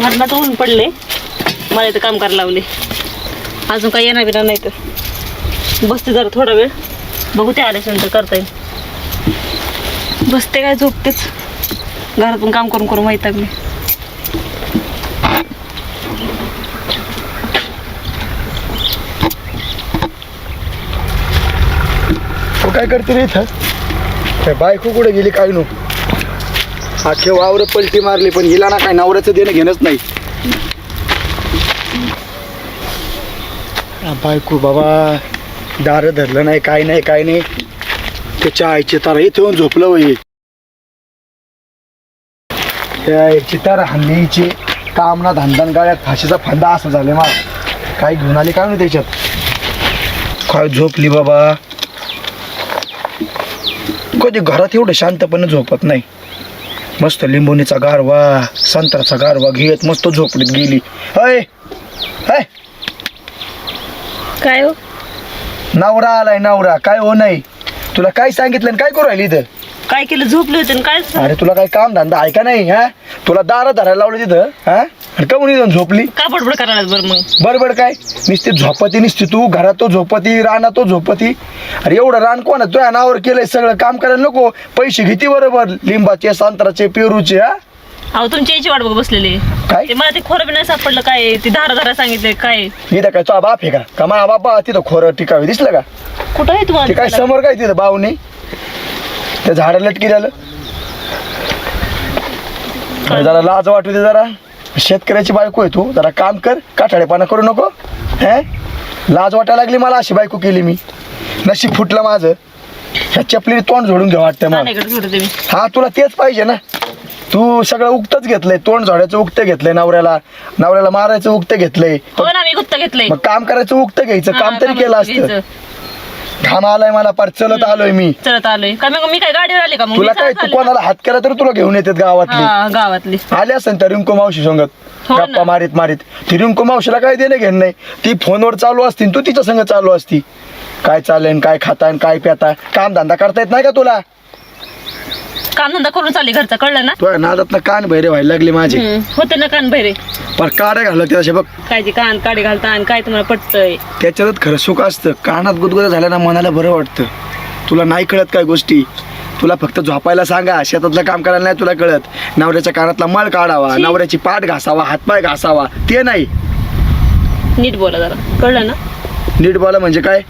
भरणात ऊन पडले. मला इथं काम करायला लावले. अजून काही येणार बिना नाही तर. बसते जरा थोडा वेळ. बघू ते आल्याच्यानंतर करता येईल. बसते काय झोपतेच. घरातून काम करून करून माहीत मी काय करते रे इथं? बायको कुठे गेली काय नको? अख्खे वावर पलटी मारली पण हिला ना काय नवऱ्याचं देणं घेणंच नाही. आ, बायको बाबा दार धरलं नाही काय नाही काय नाही. त्याच्या आईचे तारा इथे येऊन झोपलं वय त्या चितार हल्लीचे काम ना धंदान गाळ्यात फाशीचा फंदा असं झाले मा काय घेऊन आली काय नाही त्याच्यात? काय झोपली बाबा? कधी घरात एवढं शांतपणे झोपत नाही. मस्त लिंबोणीचा गारवा संत्र्याचा गारवा घेत मस्त झोपडीत गेली. अय अय. काय हो? नवरा आलाय नवरा. काय हो नाही? तुला काय सांगितलं आणि काय करू राहिली इथं? काय केलं? झोपले होते आणि काय अरे तुला काय काम धंदा आहे का नाही हा? तुला दारा धरायला लावलं तिथं हा? आणि कमून इथं झोपली. का बडबड करायला बरं मग? बरोबर काय? नुसती झोपती नुसती तू घरात तो झोपती रानात तो झोपती. अरे एवढं रान कोण आहे? तुझ्या नावावर केलंय सगळं काम करायला नको. पैसे घेते बरोबर लिंबाचे संत्र्याचे पेरूचे हा? अहो तुमची याची वाट बघ बसलेली. काय? ते मला ते खोरं बी नाही सापडलं काय? ते धारा धारा सांगितले काय? इथं काय तुझा बाप आहे का? का मा बापा तिथं खोरं टिकावे दिसलं का? कुठं आहे ते काय तुम्हाला समोर काय तिथं बावनी त्या झाडं लटकी झालं. जरा लाज वाटू दे जरा. शेतकऱ्याची बायको आहे तू. जरा काम कर. काठाळेपणा करू नको. हे? लाज वाटायला लागली मला अशी बायको केली मी. नशीब फुटलं माझं. ह्या चपलीने तोंड झोडून घ्या वाटतं मला. हा तुला तेच पाहिजे ना. तू सगळं उक्तच घेतलंय. तोंड झोडायचं उक्त घेतलंय नवऱ्याला. नवऱ्याला मारायचं उक्त घेतलंय. हो ना मी गुत्ता घेतलंय. मग काम करायचं उक्त घ्यायचं. काम तरी केलं असतं. घाम आलाय मला पार चलत आलोय मी. चलत आलोय. का मग मी काय गाडीवर आले का मग? तुला मी काय तू? कोणाला हात केला तर तुला घेऊन येतात गावातली. हा गावातली. आले असेल तर रिंकू मावशी संगत. हो ना. गप्पा मारीत मारीत. ती रिंकू मावशीला काय देणं घेणं नाही. ती फोनवर चालू असती आणि तू तिच्या संग चालू असती. काय चालेल काय खाताय काय प्याता काम धंदा करता येत नाही का तुला? काम धंदा करून चालले घरचा कळलं ना? तुझ्या नादात कान भैरे व्हायला लागले माझे. होते ना कान भैरे? पर काड्या घालत त्याच्या बघ. काय ते कान काढे घालता आणि काय तुम्हाला पटतंय? त्याच्यातच खरं सुख असतं. कानात गुदगुदा झाल्या ना मनाला बरं वाटतं. तुला नाही कळत काय गोष्टी? तुला फक्त झोपायला सांगा. शेतातलं काम करायला नाही तुला कळत. नवऱ्याच्या कानातला मळ काढावा. नवऱ्याची पाठ घासावा हातपाय घासावा. ते नाही. नीट बोला जरा. कळलं ना? नीट बोला म्हणजे काय?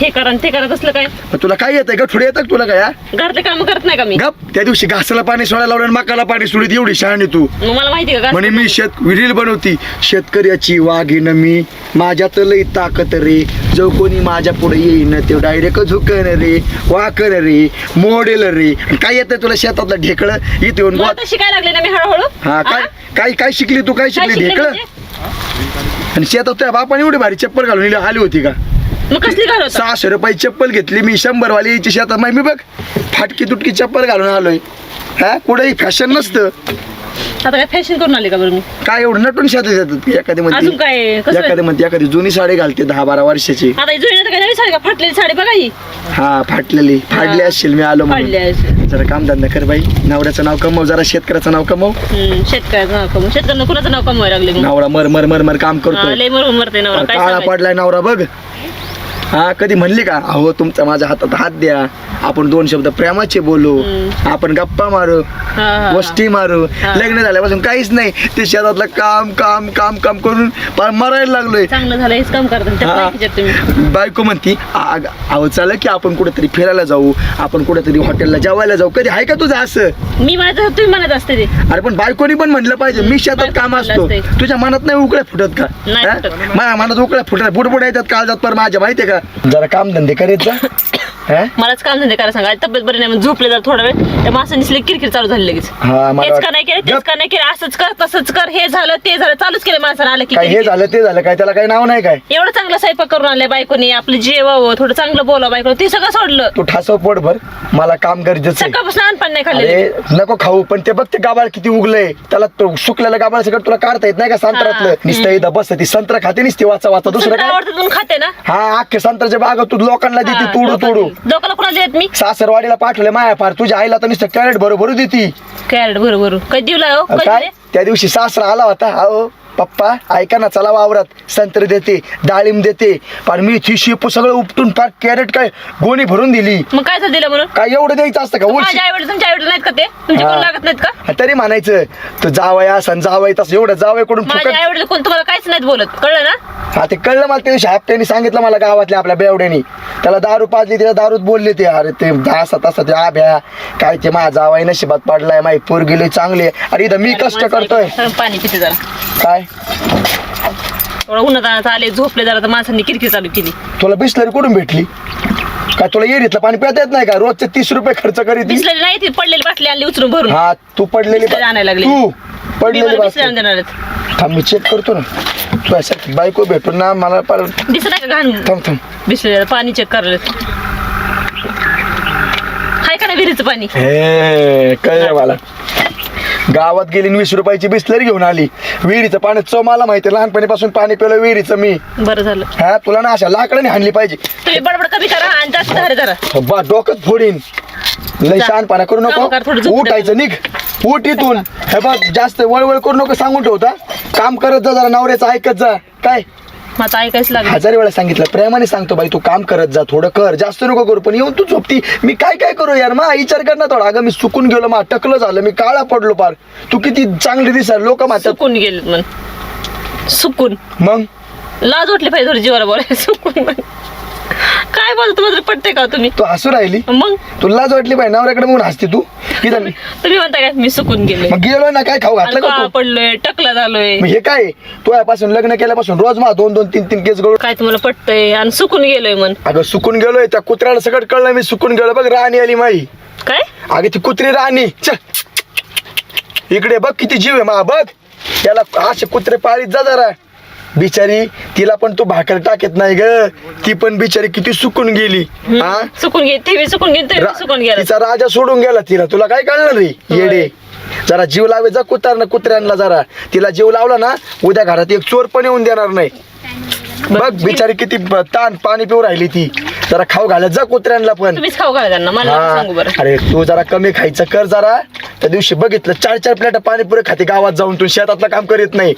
हे करा आणि ते करा तसलं काय? तुला काय येतंय? का थोडे येतं का तुला काय हा? घरातले काम करत नाही का मी? गप. त्या दिवशी घासाला पाणी सोडायला लावलं आणि मकाला पाणी सोडित एवढी शहाणी तू. मग मला माहिती आहे का म्हणे मी शेत विहीर बनवती. शेतकऱ्याची वाघीन मी. माझ्यात लई ताकद रे. जो कोणी माझ्या पुढे येईन ते डायरेक्ट झुकन रे वाकन रे मोडेल रे. काय येतंय तुला शेतातलं ढेकळं? इथे येऊन मला गोत तर शिकायला लागले ना मी हळूहळू? हा काय काय काय शिकली तू? काय काय शिकली शिकले ढेकळं? म्हणजे? आणि शेतात त्या बापाने एवढी भारी चप्पल घालून आली होती का? मग कसली सहाशे रुपये चप्पल घेतली मी शंभर वाली यायची शेतात माहिती बघ. फाटकी तुटकी चप्पल घालून आलोय. हा कुठेही फॅशन नसतं. आता काय फॅशन करून आले का बरं मी? काय एवढं नटून शेतात येतात एखादी अजून म्हणते काय? कसं? एखादी म्हणते एखादी जुनी साडी घालते दहा बारा वर्षाची. आता ही जुळी काय नवी साडी का? फाटलेली साडी बघा ही. हा फाटलेली. फाडली हा. असशील मी आलो म्हणून. फाडली. जरा काम धंदा कर बाई. नवऱ्याचं नाव कमव जरा शेतकऱ्याचं नाव कमव. हम्म, शेतकऱ्याचं नाव कमवून शेतकऱ्यांना कुणाचं नाव कमवायला लागले मग? नवरा मर मर मर मर काम हा, करतोय. लय मरून मरते नवरा. काय काळा सांगायचं? पडलाय नवरा बघ. हा कधी म्हणली का? अहो तुमचा माझ्या हातात हात द्या. आपण दोन शब्द प्रेमाचे बोलू. आपण गप्पा मारू. गोष्टी मारू. लग्न झाल्यापासून काहीच नाही. ते शेतातलं काम काम काम काम करून पार मरायला लागलोय. चांगलं झालं हेच काम करतात बायको म्हणती "आग- अहो चला की आपण कुठेतरी फिरायला जाऊ. आपण कुठेतरी हॉटेलला जेवायला जाऊ. कधी आहे का तुझं असं? मी असते, तुम्ही म्हणत असते अरे पण बायकोनी पण म्हणलं पाहिजे. मी शेतात काम असतो. तुझ्या मनात नाही उकळ्या फुटत का. माझ्या मनात उकळ्या फुटत. बुडबुड येतात काळजात. पर माझ्या माहितीये का? जरा काम धंदे करीत जा. मलाच काम धंदे करायला सांगा. तब्येत बरी नाही झोपले जर थोडा वेळ. त्या माणसाने दिसले किरकिर चालू झाली लगेच. हा हेच का नाही केलं? तेच. का नाही केलं? असंच कर तसंच कर. हे झालं ते झालं चालूच केलं माणसानं आलं की काय हे. झालं ते झालं काय त्याला काही नाव नाही काय? एवढं चांगलं स्वयंपाक करून आणले बायकोनी आपलं जेवावं थोडं चांगलं बोलावं बायको ते सगळं सोडलं. तू ठासव पोट भर. मला काम गरजेचं आहे. सकाळपासून अनपान नाही अरे खाल्ले नको खाऊ पण ते बघ ते गाबाळ किती उगलंय. त्याला तो सुकलेलं गाबाळ सगळं तुला काढता येत नाही का संत्रातलं. नुसतं इथं बस ती संत्र खाते नुसती वाचा वाचा दुसरं काय? आवडतं म्हणून खाते ना. हा अख्खे संत्र्याच्या बागा तू लोकांना देते हा, तोडू लोकांना. तोडू लोकांना कुणाला देत मी? सासरवाडीला पाठवले माया फार. तुझ्या आईला तर नुसतं कॅरेट बरोबर देती. कॅरेट भरू भरू कधी दिवला हो? कधी काय? त्या दिवशी सासरा आला होता. अहो. पप्पा ऐका ना चला वावरात. संत्र देते डाळिंब देते. पण मी ती शेपू सगळं उपटून पार कॅरेट काय गोणी भरून दिली. मग काय झालं दिलं म्हणून? काय एवढं द्यायचं असतं का? उलशी. माझ्या आई वडील तुमच्या आई वडील नाहीत का ते? तुमचे कोण हा. लागत नाहीत का? तरी म्हणायचं तू जावय असं जावय तसं एवढं जावयकडून माझ्या फुकट आई वडील कोण तुम्हाला काहीच नाहीत बोलत कळलं ना? हा ते कळलं मला त्या दिवशी हप्त्याने सांगितलं मला गावातल्या आपल्या बेवड्यानी. त्याला दारू पाजली तिला दारूत बोलले ते. अरे ते दहा तास ते आभ्या काय ते माझा जावाई नशिबात पडलाय माही पोर गेले चांगले अरे इथं मी कष्ट करतोय. पाणी पिते जरा. काय? थोडं उन्हात आले झोपले जरा तर माणसांनी किरकिर चालू केली. तुला बिसलरी कुठून भेटली? काय तुला येरीतलं पाणी पिता येत नाही का? रोजचे तीस रुपये खर्च करीत बिसलेली नाही ती पडलेली बाटली आणली उचलून भरून. हा तू पडलेली बिसलरी आणायला लागली. तू पडलेली बिसलेरी देणार आहेत. थांब मी चेक करतो ना. तू असं बायको भेटून ना मला पर दिसत नाही का घाण? थांब थांब. बिसलेलं पाणी चेक करायला. हाय का नाही विहिरीचं पाणी? हे कळलं मला. गावात गेली आणि वीस रुपयाची बिसलरी घेऊन आली. विहिरीचं पाणी चव मला माहिती लहानपणीपासून पाणी पिलं विहिरीचं मी. बरं झालं. हा तुला ना अशा लाकडाने हाणली पाहिजे. तुम्ही बडबड कमी करा आणि जास्त धारे जरा. बा डोकंच फोडीन. लय जा. शहाणपणा करू काम कर, थोडं नको झोपू उठायचं निघ. उठ इथून. हे बघ जास्त वळवळ करू नको सांगून ठेवता काम करत जा जरा नवऱ्याचं ऐकत जा. काय? माझं ऐकायच लागलं. हजारी वेळा सांगितलं प्रेमाने सांगतो बाई तू काम करत जा थोडं कर जास्त नको करू पण येऊन तू झोपती. मी काय काय करू यार? मा विचार कर ना थोडा. अगं मी चुकून गेलो मा टकलं झालं मी काळा पडलो पार. तू किती चांगली दिसाल लोक म्हणतात सुकून गेले म्हण. सुकून मग? लाज वाटली पाहिजे थोडी जीवाला बोलायला. सुकून म्हण. काय बोलतो? तुम्हाला पटते का तुम्ही? तू हसू राहिली. मग? तुला लाज वाटली पाहिजे नवऱ्याकडे म्हणून हसते तू. इथं तुम्ही म्हणता काय मी सुकून गेले. मग गेलो ना काय खाऊ घातलं का तू? पडलोय टकला झालोय. मग हे काय? तू यापासून लग्न केल्यापासून रोज मा दोन दोन तीन तीन केस गळू काय तुम्हाला पटतंय? आणि सुकून गेलोय म्हण. अगं सुकून गेलोय. त्या कुत्र्याला सगळं कळलं मी सुकून गेलो. बघ राणी आली माई. काय? अगं ती कुत्री राणी. चल इकडे बघ किती जीव आहे मा बघ. त्याला असे कुत्रे पाळीत जा जरा. बिचारी तिला पण तू भाकर टाकत नाही ग. ती पण बिचारी किती सुकून गेली. हा? सुकून ते बी ते बी गेला. तिचा राजा सोडून गेला तिला. तुला काय कळणार रे? येडे. जरा जीव लावे जा कुत्र्यांना कुत्र्यांना जरा. तिला जीव लावला ना उद्या घरात एक चोर पण येऊन देणार नाही. बघ बिचारी किती ब- ताण पाणी पिऊ राहिली ती. जरा खाऊ घालत जा कुत्र्यांना पण. तुम्हीच खाऊ घाला त्यांना मला नका. सांगू बरं. अरे तू जरा कमी खायचं कर जरा. त्या दिवशी बघितलं चार चार प्लेट पाणीपुरी खाते गावात जाऊन तू शेतातलं काम करीत नाही.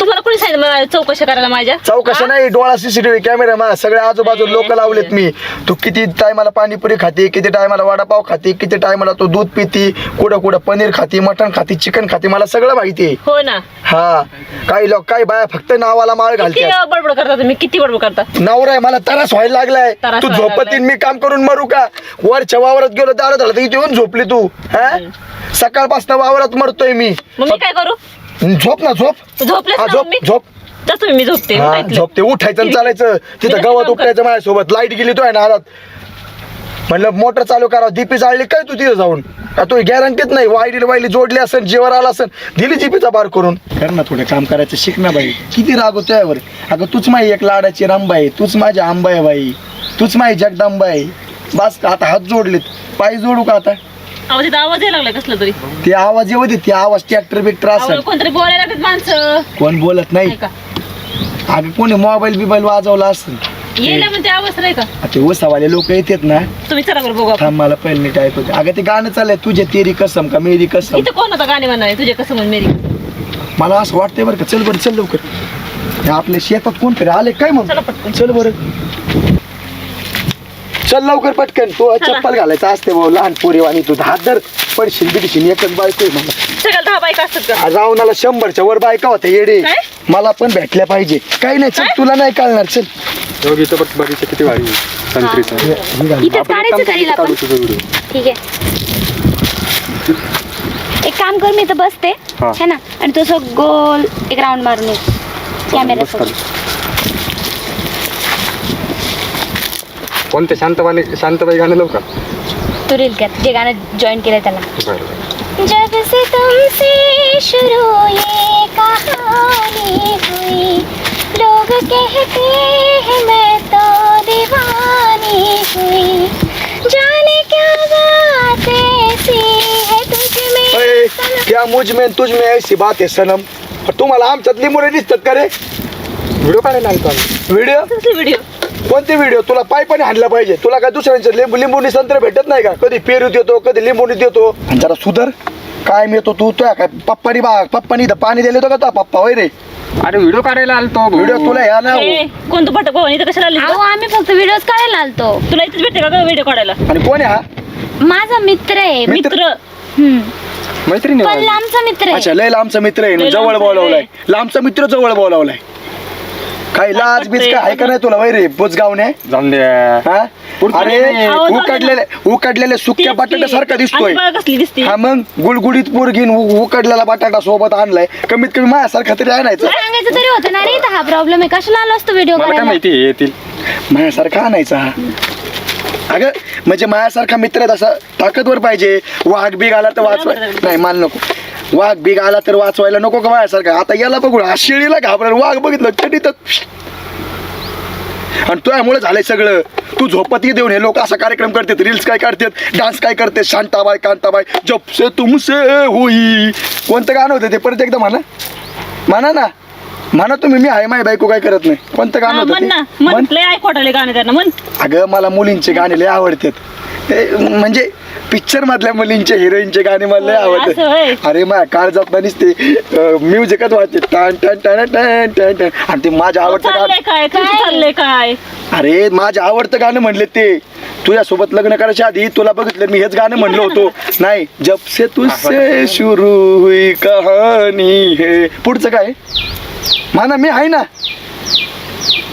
तुम्हाला कोणी सांगितलं मला चौकशी करायला माझ्या? चौकशा नाही डोळा सीसीटीव्ही कॅमेरा मा सगळे आजूबाजू लोक लावलेत मी. तू किती टायमाला पाणीपुरी खाते किती टायमाला वडापाव खाते किती टायमाला तू दूध पिती कुठं कुठं पनीर खाते मटण खाते चिकन खाते मला सगळं माहिती आहे. हो ना. हा. काही लोक काही बाया फक्त नावाला माळ किती घालतात. बडबड करता तुम्ही? किती बडबड करता? नवरा आहे मला त्रास व्हायला लागलाय. त्रास तू झोपतीन. मी काम करून मरू का? वरच्या वावरात गेलो दारात झालं तर इथे येऊन झोपली तू हा? सकाळपासून वावरात मरतोय मी. मग मी काय करू? झोप ना झोप. हा झोप झोप. मी झोपते हा उठायचं. झोपते उठायचं आणि चालायचं. तिथं गवत उपटायचं माझ्यासोबत. लाइट गेली तो आहे ना हातात म्हणलं मोटर चालू करा दीपी जाळली काय तू तिथं जाऊन? का तू गॅरंटीत नाही वायली वायली जोडली असेल जेवर आला असेल दिली जीपीचा बार करून. कर ना थोडं काम करायचं शिक ना बाई. किती राग होतो यावर. अगं तूच माझी एक लाडाची रामबा आहे तूच माझी आंबा आहे बाई. तूच माझी जगदंबा आहे. बस का आता हात जोडलेत. पाय जोडू का आता? आवाज येतो आवाज यायला लागला कसला तरी. ते आवाज येऊ दे ते आवाज ट्रॅक्टर बिक्टर आवाज असेल. कोणतरी बोलायला लागत माणसं. कोण बोलत नाही? नाही का अगं कोणी मोबाईल बिबाईल वाजवला असेल? येईल म्हणते आवाज नाही का? ते उसावाले लोक येतात ना. तुम्ही चला बरं बघू आपण. थांब मला पहिले नीट ऐकू दे. अगं ते गाणं चाललंय तुझे तेरी कसम का मेरी कसम? इथं कोण होता गाणे म्हणणार तुझे कसं म्हण मेरी? मला असं वाटतंय बरं का. चल बरं चल लवकर. हे आपल्या शेतात कोणतरी आले काय मग? चला पटकन. चल बरं. चल लवकर पटकन. तू चला. चप्पल घालायचं असते भाऊ लहान पोरी आणि तू हात धर. पडशील बिडशील एकच बायको आहे मला सगळ्याला दहा बायका असतात का? आज रावणाला शंभरच्या वर बायका होत्या येडे. काय? मला पण भेटल्या पाहिजे. काही नाही चल काय? तुला नाही कळणार. चल. योगीचं बघ बगीचा किती भारी आहे. संत्रीचा. इथं आपण एक काढायचं काम आपण तुझा व्हिडिओ. ठीक आहे. एक काम कर मी इथं बसते. हा. है ना? आणि तो असं गोल एक राऊंड मारून ये. कॅमेरा बस खाली. कोणते? शांतबाई शांतबाई गाणं लावू का? तो रील घ्या. जे गाणं जॉईन केलंय त्याला बरं बरं. जब से तुमसे शुरू ये कहानी हुई लोग कहते हैं मैं तो दीवानी हुई। जाने क्या बात ऐसी है तुझ में? क्या मुझमें तुझ में ऐसी बात है सनम? तुम्हाला आमच्यातली मुले दिसतात का रे व्हिडिओ काढायला आलतो आम्ही व्हिडिओ व्हिडिओ कोणते व्हिडिओ तुला पाय पाणी हाणला पाहिजे. तुला काय दुसऱ्यांचे लिंबू लिंबूनी संत्र भेटत नाही का? कधी पेरू देतो कधी लिंबूनी देतो. आणि जरा सुधर. काय मिळतो तू तुया काय पप्पानी बा पप्पानी इथं पाणी दिले होतं का तुझा पप्पा? होय रे. अरे व्हिडिओ काढायला आलतो व्हिडिओ तुला या ना ए, कोणतं भटक भाऊ इथं कशाला आली अहो आम्ही फक्त व्हिडिओज काढायला आलतो. तुला इथेच भेटते का व्हिडिओ काढायला? आणि कोण आहे हा? माझा मित्र आहे. मित्र? मित्र. हम्म. मैत्रिणी पण लांबचा मित्र आहे. लय लांबचा मित्र आहे. लय जवळ लांबचा बोलावलाय. आहे. लांबचा मित्र जवळ बोलावलाय. काही लाज बीज काय आहे का नाही तुला वय रे बुजगावने? जाऊन द्या हा? पुढचं अरे उकडलेले उकडलेले सुक्या बटाट्यासारखा दिसतोय आणि बघ कसली दिसते. हा मग गुळगुळीत पोरगीन उ- उकडलेला बटाटा सोबत आणलाय. कमीत कमी माझ्यासारखा तरी आणायचं. सांगायचं तरी होतं ना रे इथं हा प्रॉब्लेम आहे. कशाला आलो असतो व्हिडिओ मला काय करायला माहिती हे येतील. माझ्यासारखा आणायचा हा. अगं म्हणजे माझ्यासारखा मित्र तसा ताकदवर पाहिजे. वाघ बीग आला तर वाचवाय नाही मान नको. वाघ बीग आला तर वाचवायला नको का माझ्यासारखा? आता याला बघू हा शेळीला वाघ बघितलं चटी तर आणि तुझ्यामुळे झालंय सगळं. तू झोपती देऊन हे लोक असा कार्यक्रम करतात रील्स काय काढतात डान्स काय करते शांताबाई कांताबाई जब से तुमसे होई. कोणतं गाणं होतं ते परत एकदा म्हणा. म्हणा ना. म्हणा तुम्ही मी आहे माय बायको काय करत नाही. कोणतं गाणं होतं म्हण ना ते? म्हण. म्हण. लय ऐकवाटाले गाणं त्यांना म्हण. अगं मला मुलींचे गाणे लय आवडतात. म्हणजे पिक्चर मधल्या मुलींचे हिरोईनचे गाणे मला लय होय, असं होय. आवडतात अरे मा काळ जात दिसते म्युझिकच वाटते टन टन टन टन टन टन. आणि ते माझं आवडतं चाललंय गाणं काय? तुझं काय? चाललंय काय? अरे माझं आवडतं गाणं म्हणले ते. तुझ्यासोबत लग्न करायच्या आधी तुला बघितलं मी हेच गाणं म्हणलो होतो. नाही जब से तुझसे शुरू हुई कहाणी हे. पुढचं काय? म्हणा मी आहे ना?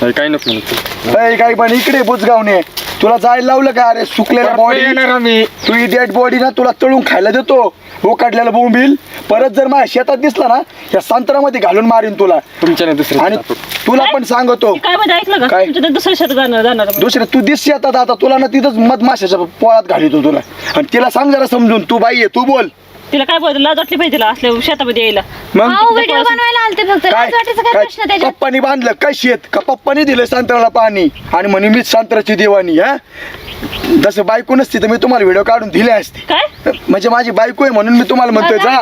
नाही, काही नको अय, पण इकडे बुजगावने तुला जायला लावलं का? अरे सुकलेल्या बॉडी येणार आम्ही. तू ही डेड बॉडी ना तुला तळून खायला देतो. हो काढलेला बोंबील. परत जर माझ्या शेतात दिसला ना या संत्रामध्ये घालून मारीन तुला. तुमच्याने दुसरे आणि तुला पण सांगतो. काय मध्ये ऐकलं का? काय? तुमच्या त्या दुसऱ्या शेतात जाणार जाणार दुसरे तू दिस शेतात आता तुला ना तिथंच मधमाशाच्या पोळात घालितो तुला. आणि तिला सांग जरा समजून तू बाई आहे तू बोल. तिला काय बोलतो? लाज वाटली पाहिजे तिला असल्या शेतामध्ये यायला. मग अहो व्हिडिओ बनवायला आलते फक्त. काय लाज वाटायचं काय प्रश्न काय त्याच्यात? पप्पानी बांधलं? काय शेत? का पप्पानी दिलं संत्र्याला पाणी? आणि म्हणे मीच संत्र्याची देवानी हा? जसं बायको नसती तर मी तुम्हाला व्हिडिओ काढून दिले असते. काय? म्हणजे माझी बायको आहे म्हणून मी तुम्हाला म्हणतोय जा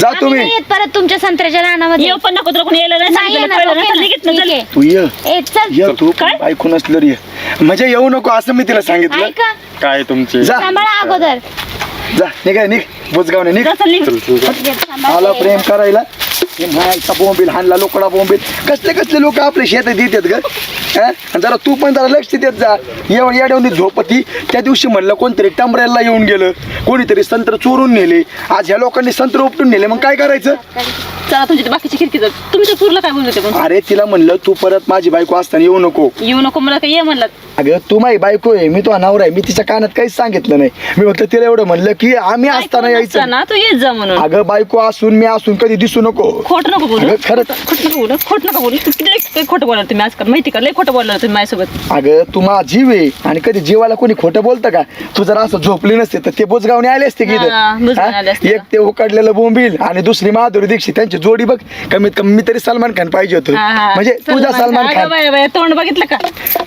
जा आम्ही तुम्ही. नाही येत परत तुमच्या संत्र्याच्या रानामध्ये. येऊ पण नको तुला कोणी यायला नाही नाही सांगितलं येणार, कळलं ना, ओके चल, ना, निघित ना, ठीक चल. आहे. तू ये. ए चल. ये तू. काय? बायको नसलं ये. म्हणजे येऊ नको असं मी तिला सांगितलं. ऐका. काय तुमचे? जा. सांभाळा अगोदर. जा निघाय निघ. बुजगावने निघ. जा, चल, निघ. चल, चल, चल. सांभाळा. आला प्रेम करायला. हे मायचा बोंबील हाणला लोकडा बोंबील. कसले कसले लोक आपले शेतात येतात ग? हं? आणि जरा तू पण जरा लक्ष देत जा. येऊन येऊन झोपती. त्या दिवशी म्हणलं कोणतरी टंबऱ्याला येऊन गेलं. कोणीतरी संत्र चोरून नेले. आज ह्या लोकांनी संत्र उपटून नेले. मग काय करायचं? चला बाकीची खिडकी काय बोलत होते पण. अरे तिला म्हणलं तू परत माझी बायको असताना येऊ नको. येऊ नको मला काय ये म्हणलं. अगं तू माझी बायको आहे मी तो नवरा आहे मी तिच्या कानात काहीच सांगितलं नाही. मी फक्त तिला एवढं म्हणलं की आम्ही असताना यायचं. ना तू येत जा म्हणून. अगं बायको असून मी असून कधी दिसू नको. खोट नको बोलू. अगं, खरंच. खोट नको बोलू. खोट नको बोलू. तू खोटं बोलला तुम्ही आजकाल. माहिती का? लय खोटं बोलला तुम्ही माझ्यासोबत. अगं तू माझा जीव आहे आणि कधी जीवाला कोणी खोटं बोलतं का? तू जर असं झोपली नसते तर ते बोचगावने आले असते की इथं. हा, बुजगावने आले? असते. एक ते उकडलेलं बोंबील आणि दुसरी माधुरी दीक्षित. त्यांची जोडी बघ. कमीत कमी मी तरी सलमान खान पाहिजे होतो. हा, हा. म्हणजे तुझा सलमान अगं खान. बाय, बाय, तोंड बघितलं का?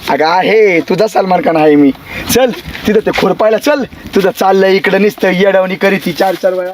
अगं आहे. तुझा सलमान खान आहे मी. चल तिथं ते खुरपायला चल. तुझं चाललंय इकडं नुसतं येडवणी करीत ती चार चार वेळा.